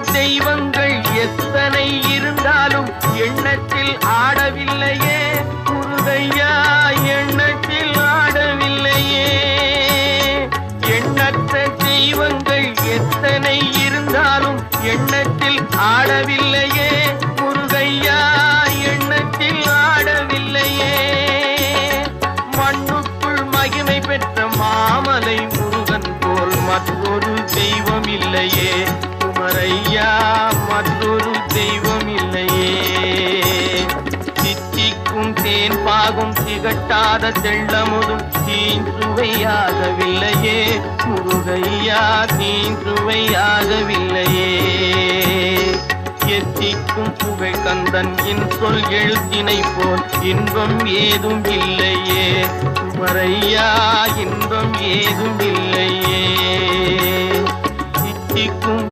தெய்வங்கள் எத்தனை இருந்தாலும் எண்ணத்தில் ஆடவில்லையே. முருகையா எண்ணத்தில் ஆடவில்லையே. எண்ணற்ற தெய்வங்கள் எத்தனை இருந்தாலும் எண்ணத்தில் ஆடவில்லையே. முருகையா எண்ணத்தில் ஆடவில்லையே. மண்ணுக்குள் மகிமை பெற்ற மாமலை முருகன் போல் மற்றொரு தெய்வம் இல்லையே. பாகும் தேன் பாகும் திகட்டாத தெள்ளமுதும் தீஞ்சுவையாகவில்லையே முருகையா தீஞ்சுவையாகவில்லையே எத்திக்கும் புகழ் கந்தன் இன் சொல் எழுத்தினை போல் இன்பம் ஏதும் இல்லையே. குமரையா இன்பம் ஏதும் இல்லையே.